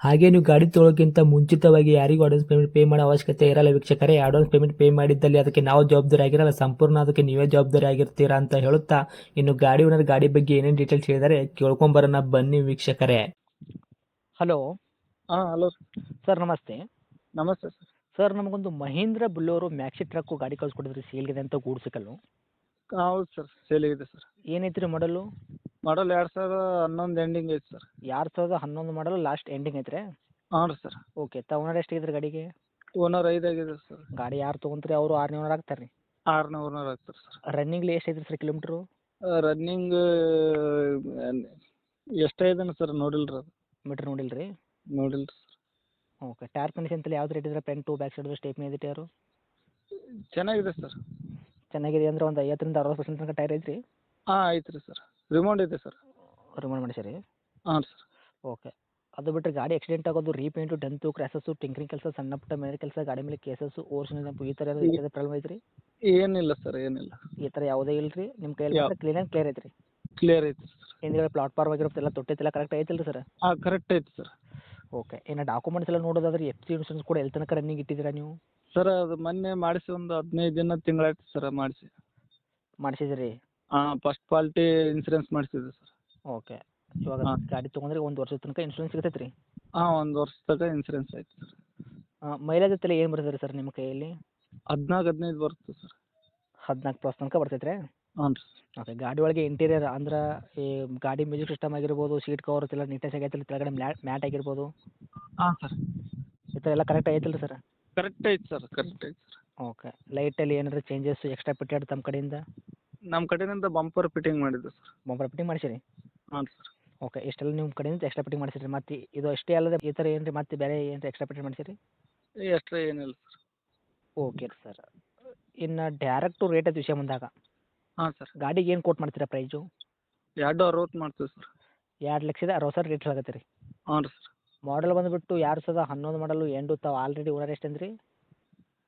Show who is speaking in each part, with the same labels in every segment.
Speaker 1: ಹಾಗೆ ನೀವು ಗಾಡಿ ತೊಳೋಕ್ಕಿಂತ ಮುಂಚಿತವಾಗಿ ಯಾರಿಗೂ ಅಡ್ವಾನ್ಸ್ ಪೇಮೆಂಟ್ ಪೇ ಮಾಡೋ ಅವಶ್ಯಕತೆ ಇರಲ್ಲ ವೀಕ್ಷಕರೇ. ಅಡ್ವಾನ್ಸ್ ಪೇಮೆಂಟ್ ಪೇ ಮಾಡಿದ್ದಲ್ಲಿ ಅದಕ್ಕೆ ನಾವು ಜವಾಬ್ದಾರಿ ಆಗಿರಲ್ಲ. ಸಂಪೂರ್ಣ ಅದಕ್ಕೆ ನೀವೇ ಜವಾಬ್ದಾರಿ ಆಗಿರ್ತೀರಾ ಅಂತ ಹೇಳುತ್ತಾ ಇನ್ನು ಗಾಡಿ ಓನರ್ ಗಾಡಿ ಬಗ್ಗೆ ಏನೇನು ಡೀಟೇಲ್ಸ್ ಹೇಳಿದರೆ ಕೇಳ್ಕೊಂಬರೋಣ ಬನ್ನಿ ವೀಕ್ಷಕರೇ.
Speaker 2: ಹಲೋ
Speaker 3: ಹಾಂ ಹಲೋ
Speaker 2: ಸರ್ ನಮಸ್ತೆ.
Speaker 3: ನಮಸ್ತೆ ಸರ್
Speaker 2: ಸರ್ ನಮಗೊಂದು ಮಹೀಂದ್ರ ಬುಲ್ಲೋರು ಮ್ಯಾಕ್ಸಿ ಟ್ರಕ್ಕು ಗಾಡಿ ಕಳ್ಸಿಕೊಡಿದ್ರಿ ಸೇಲ್ಗಿದೆ ಅಂತ ಗೂಡ್ಸಿಕಲ್ಲು
Speaker 3: ಹೌದು ಸರ್ ಸೇಲ್ ಇದೆ ಸರ್
Speaker 2: ಏನೈತ್ರಿ ರೀ ಮಾಡಲು
Speaker 3: ಮಾಡಲ್ ಎರಡು ಸಾವಿರದ ಹನ್ನೊಂದು ಎಂಡಿಂಗ್ ಐತೆ ಸರ್
Speaker 2: ಎರಡು ಸಾವಿರದ ಹನ್ನೊಂದು ಮಾಡಲು ಲಾಸ್ಟ್ ಎಂಡಿಂಗ್ ಐತ್ರಿ?
Speaker 3: ಹಾಂ ರೀ ಸರ್
Speaker 2: ಓಕೆ ತಗೊಂಡ್ರೆ ರೀ ಗಾಡಿಗೆ?
Speaker 3: ಓನರ್ ಐದಾಗಿದೆ ಸರ್
Speaker 2: ಗಾಡಿ ಯಾರು ತೊಗೊಂತ್ರಿ? ಅವರು ಆರ್ನೇ ಓನರ್ ಆಗ್ತಾರೆ ರೀ?
Speaker 3: ಆರನೇ ಓನರ್ ಆಗ್ತಾರೆ ಸರ್
Speaker 2: ರನ್ನಿಂಗ್ಲಿ ಎಷ್ಟು ಐತ್ರಿ ಸರ್ ಕಿಲೋಮೀಟ್ರು
Speaker 3: ರನ್ನಿಂಗ್ ಎಷ್ಟಾಯ್ತಾನೆ ಸರ್ ನೋಡಿಲ್ಲ ರೀ ಅದು.
Speaker 2: ಮೀಟ್ರ್ ನೋಡಿಲ್ಲ ರೀ
Speaker 3: ನೋಡಿಲ್ಲ ರೀ
Speaker 2: ಓಕೆ ಟೈರ್ ಕಂಡೀಷನ್ ತಲೆ ಯಾವ್ದು ರೇಟ್ ಇದ್ರೆ? ಟೂ ಬ್ಯಾಕ್ ಸೈಡ್ ಸ್ಟೇಪ್ನಿ ಐತಿ ಟೈರು
Speaker 3: ಚೆನ್ನಾಗಿದೆ ಸರ್
Speaker 2: ಚೆನ್ನಾಗಿದೆ ಅಂದ್ರೆ ಒಂದು ಐವತ್ತರಿಂದ ಅರವತ್ತು ಪರ್ಸೆಂಟ್ ತನಕ ಟೈರ್ ಐತ್ರಿ?
Speaker 3: ಹಾಂ ಐತೆ ರೀ ಸರ್. ರಿಮೌಂಡ್ ಇದೆ ಸರ್.
Speaker 2: ರಿಮೈಂಡ್ ಮಾಡಿಸಿರಿ
Speaker 3: ಹಾಂ ಸರ್.
Speaker 2: ಓಕೆ ಅದು ಬಿಟ್ಟರೆ ಗಾಡಿ ಆಕ್ಸಿಡೆಂಟ್ ಆಗೋದು ರೀಪೇಂಟು ಡೆಂತು ಕ್ರ್ಯಾಸಸ್ಸು ಟಿಂಕ್ರಿಂಗ್ ಕೆಲಸ ಸಣ್ಣ ಪುಟ್ಟ ಮೇಲೆ ಕೆಲಸ ಗಾಡಿ ಮೇಲೆ ಕೇಸಸ್ಸು ಓರ್ಜಿನಲ್ ಈ ಥರ ಏನಾದರೂ ಪ್ರಾಬ್ಲಮ್ ಐತ್ರಿ?
Speaker 3: ಏನಿಲ್ಲ ಸರ್ ಏನಿಲ್ಲ.
Speaker 2: ಈ ಥರ ಯಾವುದೇ ಇಲ್ಲ ರೀ ನಿಮ್ಮ ಕೈಯಲ್ಲಿ
Speaker 3: ಯಾವ-
Speaker 2: ಕ್ಲೀನ್ ಆ್ಯಂಡ್ ಕ್ಲಿಯರ್ ಐತ್ರಿ?
Speaker 3: ಕ್ಲಿಯರ್ ಐತೆ ಸರ್.
Speaker 2: ಹಿಂದ್ಗಡೆ ಪ್ಲಾಟ್ಫಾರ್ಮ್ ಆಗಿರುತ್ತೆ ಎಲ್ಲ ತೊಟ್ಟೈತೆಲ್ಲ ಕರೆಕ್ಟ್ ಐತಿಲ್ಲ ಸರ್?
Speaker 3: ಹಾಂ ಕರೆಕ್ಟ್ ಐತೆ ಸರ್.
Speaker 2: ಓಕೆ ಇನ್ನು ಡಾಕ್ಯುಮೆಂಟ್ಸ್ ಎಲ್ಲ ನೋಡೋದಾದ್ರೆ ಎಫ್ ಸಿ ಇನ್ಶೂರೆನ್ಸ್ ಕೂಡ ಎಲ್ಲಿ ತನಕ ರನ್ನಿಂಗ್ ಇಟ್ಟಿದ್ದೀರಾ ನೀವು?
Speaker 3: ಸರ್ ಅದು ಮೊನ್ನೆ ಮಾಡಿಸಿ ಒಂದು ಹದಿನೈದು ದಿನ ತಿಂಗಳಾಯ್ತು ಸರ್ ಮಾಡಿಸಿ.
Speaker 2: ಮಾಡಿಸಿದ್ರಿ?
Speaker 3: ಫಸ್ಟ್ ಕ್ವಾಲಿಟಿ ಇನ್ಸೂರೆನ್ಸ್ ಮಾಡಿಸಿದೆ ಸರ್
Speaker 2: ಓಕೆ ಇವಾಗ
Speaker 3: ಹಾ.
Speaker 2: ಗಾಡಿ ತೊಗೊಂಡ್ರೆ ಒಂದು ವರ್ಷದ ತನಕ ಇನ್ಶೂರೆನ್ಸ್ ಸಿಗತೈತ್ರಿ? ರೀ
Speaker 3: ಹಾಂ ಒಂದು ವರ್ಷ ತನಕ ಇನ್ಸೂರೆನ್ಸ್ ಆಯ್ತು ಸರ್
Speaker 2: ಮೈಲೇಜ್ ಎಲ್ಲ ಏನು ಬರ್ತದೆ ಸರ್ ನಿಮ್ಮ ಕೈಯಲ್ಲಿ?
Speaker 3: ಹದಿನಾಲ್ಕು ಹದಿನೈದು ಬರುತ್ತೆ ಸರ್
Speaker 2: ಹದಿನಾಲ್ಕು ಪ್ಲಸ್ ತನಕ ಬರ್ತೈತೆ ರೀ
Speaker 3: ಹ್ಞೂ ರೀ
Speaker 2: ಓಕೆ ಗಾಡಿ ಒಳಗೆ ಇಂಟೀರಿಯರ್ ಅಂದ್ರೆ ಈ ಗಾಡಿ ಮ್ಯೂಸಿಕ್ ಸಿಸ್ಟಮ್ ಆಗಿರ್ಬೋದು ಸೀಟ್ ಕವರ್ ಎಲ್ಲ ನೀಟ್ನೆಸ್ ಆಗೈತಿಲ್ಲ ಕೆಳಗಡೆ ಮ್ಯಾಟ್ ಮ್ಯಾಟ್ ಆಗಿರ್ಬೋದು.
Speaker 3: ಹಾಂ ಸರ್
Speaker 2: ಈ ಥರ ಎಲ್ಲ ಕರೆಕ್ಟ್ ಆಗೈತಿಲ್ಲ ಸರ್
Speaker 3: ಕರೆಕ್ಟ್ ಐತೆ ಸರ್ ಕರೆಕ್ಟ್ ಐತೆ ಸರ್
Speaker 2: ಓಕೆ ಲೈಟಲ್ಲಿ ಏನಾದ್ರು ಚೇಂಜಸ್ ಎಕ್ಸ್ಟ್ರಾ ಪಿಟೆಡ್ ತಮ್ಮ ಕಡೆಯಿಂದ?
Speaker 3: ನಮ್ಮ ಕಡೆಯಿಂದ ಬಂಪರ್ ಫಿಟ್ಟಿಂಗ್ ಮಾಡಿದ್ದು ಸರ್
Speaker 2: ಬಂಪರ್ ಫಿಟ್ಟಿಂಗ್ ಮಾಡಿಸಿರಿ?
Speaker 3: ಹಾಂ ಸರ್
Speaker 2: ಓಕೆ ಇಷ್ಟೆಲ್ಲ ನಿಮ್ಮ ಕಡೆಯಿಂದ ಎಕ್ಸ್ಟ್ರಾ ಫಿಟ್ಟಿಂಗ್ ಮಾಡಿಸಿರಿ ಮತ್ತೆ ಇದು ಅಷ್ಟೇ ಅಲ್ಲದೆ ಈ ಥರ ಏನು ರೀ ಮತ್ತೆ ಬೇರೆ ಏನು ಎಕ್ಸ್ಟ್ರಾ ಫಿಟ್ಟಿಂಗ್ ಮಾಡಿಸಿರಿ
Speaker 3: ಎಕ್ಸ್ಟ್ರಾ ಏನಿಲ್ಲ ಸರ್
Speaker 2: ಓಕೆ ಸರ್ ಇನ್ನು ಡೈರೆಕ್ಟು ರೇಟ್ ಅದು ವಿಷಯ ಬಂದಾಗ
Speaker 3: ಹಾಂ ಸರ್
Speaker 2: ಗಾಡಿಗೆ ಏನು ಕೋಟ್ ಮಾಡ್ತೀರಾ ಪ್ರೈಸು
Speaker 3: ಎರಡು ಅರವತ್ತು ಮಾಡ್ತೀವಿ ಸರ್
Speaker 2: ಎರಡು ಲಕ್ಷದ ಅರವತ್ತು ಸಾವಿರ ರೇಟ್ ಆಗತ್ತೆ ರೀ
Speaker 3: ಹಾಂ ರೀ ಸರ್
Speaker 2: ಮಾಡಲ್ ಬಂದುಬಿಟ್ಟು ಎರಡು ಸಾವಿರದ ಹನ್ನೊಂದು ಮಾಡಲು ಎಂಟು ತಾವು ಆಲ್ರೆಡಿ ಓನರ್ ಎಷ್ಟು ಅಂದ್ರಿ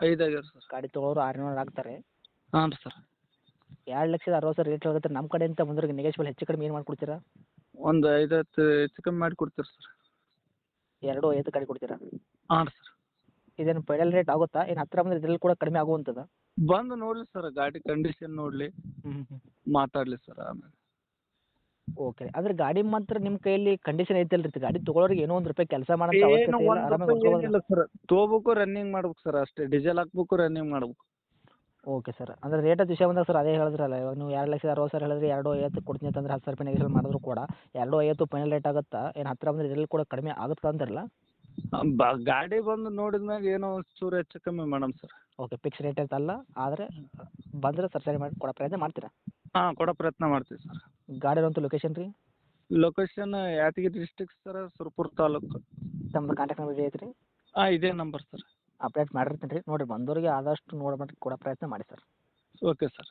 Speaker 3: ಐದು ಆಗ್ಯಾರ ಸರ್
Speaker 2: ಗಾಡಿ ತೊಗೊಳೋರು ಆರುನೂರು ಆಗ್ತಾರೆ.
Speaker 3: ಹಾಂ ರೀ ಸರ್
Speaker 2: ಎರಡು ಲಕ್ಷದ ಅರವತ್ತು ಸಾವಿರ ರೇಟ್ ಹೇಳಕತ್ತಾರೆ ನಮ್ಮ ಕಡೆಯಿಂದ ಮುಂದೆ ನೆಗೆಶ್ವಲ್ ಹೆಚ್ಚು ಕಡಿಮೆ ಏನು ಮಾಡ್ಕೊಡ್ತೀರಾ?
Speaker 3: ಒಂದು ಐದು ಹತ್ತು ಹೆಚ್ಚು ಕಮ್ಮಿ ಮಾಡಿ ಕೊಡ್ತೀರಿ ಸರ್.
Speaker 2: ಎರಡು ಐದು ಗಾಡಿ ಕೊಡ್ತೀರಾ?
Speaker 3: ಹಾಂ ಸರ್.
Speaker 2: ಇದೇನು ಫೈನಲ್ ರೇಟ್ ಆಗುತ್ತಾ? ಏನು ಹತ್ತಿರ ಬಂದರೆ ಇದ್ರಲ್ಲಿ ಕೂಡ ಕಡಿಮೆ ಆಗುವಂಥದ್ದು
Speaker 3: ಬಂದು ನೋಡಲಿ ಸರ್ ಗಾಡಿ ಕಂಡೀಷನ್ ನೋಡಲಿ.
Speaker 2: ಹ್ಞೂ
Speaker 3: ಮಾತಾಡಲಿ ಸರ್ ಆಮೇಲೆ.
Speaker 2: ಓಕೆ ಅಂದ್ರೆ ಗಾಡಿ ಮಾತ್ರ ನಿಮ್ಮ ಕೈಯಲ್ಲಿ ಕಂಡೀಷನ್ ಐತಲ್ಲ ರೀ ಗಾಡಿ ತೊಗೊಳೋರಿಗೆ ಏನೋ ಒಂದು ರೂಪಾಯಿ ಕೆಲಸ ಮಾಡೋಂಥ ಅವಶ್ಯಕತೆ ಇಲ್ಲ. ಆರಾಮಾಗಿ
Speaker 3: ಏನಿಲ್ಲ ಸರ್. ತೊಗೋಬೇಕು ರನ್ನಿಂಗ್ ಮಾಡ್ಬೇಕು ಸರ್ ಅಷ್ಟೇ. ಡೀಸೆಲ್ ಹಾಕ್ಬೇಕು ರನ್ನಿಂಗ್ ಮಾಡ್ಬೇಕು.
Speaker 2: Okay sir. ಅಂದ್ರೆ ರೇಟ್ ವಿಷಯ ಬಂದಾಗ ಸರ್ ಅದೇ ಹೇಳಿದ್ರಲ್ಲ ಇವಾಗ ನೀವು ಎರಡು ಲಕ್ಷದ ಅರವತ್ತು ಸಾವಿರ ಹೇಳಿದ್ರೆ ಎರಡು ಐವತ್ತು ಕೊಡ್ತೀನಿ ಅಂತಂದ್ರೆ ಹತ್ತು ಸಾವಿರ ರೂಪಾಯಿ ಮಾಡಿದ್ರು ಕೂಡ ಎರಡು ಐವತ್ತು ಫೈನಲ್ ರೇಟ್ ಆಗುತ್ತಾ? ಏನು ಹತ್ತಿರ ಬಂದ್ರೆ ಇದ್ರಲ್ಲಿ ಕೂಡ ಕಡಿಮೆ ಆಗುತ್ತಾ ಅಂದ್ರಲ್ಲ?
Speaker 3: ಬ ಗಾಡಿ ಬಂದು ನೋಡಿದ ಮ್ಯಾಗ ಏನೋ ಒಂಚೂರು ಚೂರು ಹೆಚ್ಚು ಕಮ್ಮಿ ಮಾಡಮ್ ಸರ್.
Speaker 2: ಓಕೆ ಫಿಕ್ಸ್ ರೇಟ್ ಅಂತಲ್ಲ ಆದ್ರೆ ಬಂದ್ರೆ ಸರ್ ಸರಿ ಮಾಡಿ ಕೊಡೋ ಪ್ರಯತ್ನ ಮಾಡ್ತೀರಾ?
Speaker 3: ಹಾಂ ಕೊಡೋ ಪ್ರಯತ್ನ ಮಾಡ್ತೀವಿ ಸರ್.
Speaker 2: ಗಾಡಿ ಇರೋಂಥ ಲೊಕೇಶನ್ ರೀ?
Speaker 3: Location Yadagiri district sir Surapura taluk.
Speaker 2: ತಮ್ಮದು ಕಾಂಟ್ಯಾಕ್ಟ್ ನಂಬರ್ ಐತೆ ರೀ
Speaker 3: ಹಾಂ ಇದೇ ನಂಬರ್ ಸರ್.
Speaker 2: ಅಪ್ಡೇಟ್ ಮಾಡಿರ್ತೀನಿ ರೀ. ನೋಡಿ ಬಂದವರಿಗೆ ಆದಷ್ಟು ನೋಡಿ ಮಾಡಿ ಕೊಡೋ ಪ್ರಯತ್ನ ಮಾಡಿ ಸರ್.
Speaker 3: Okay sir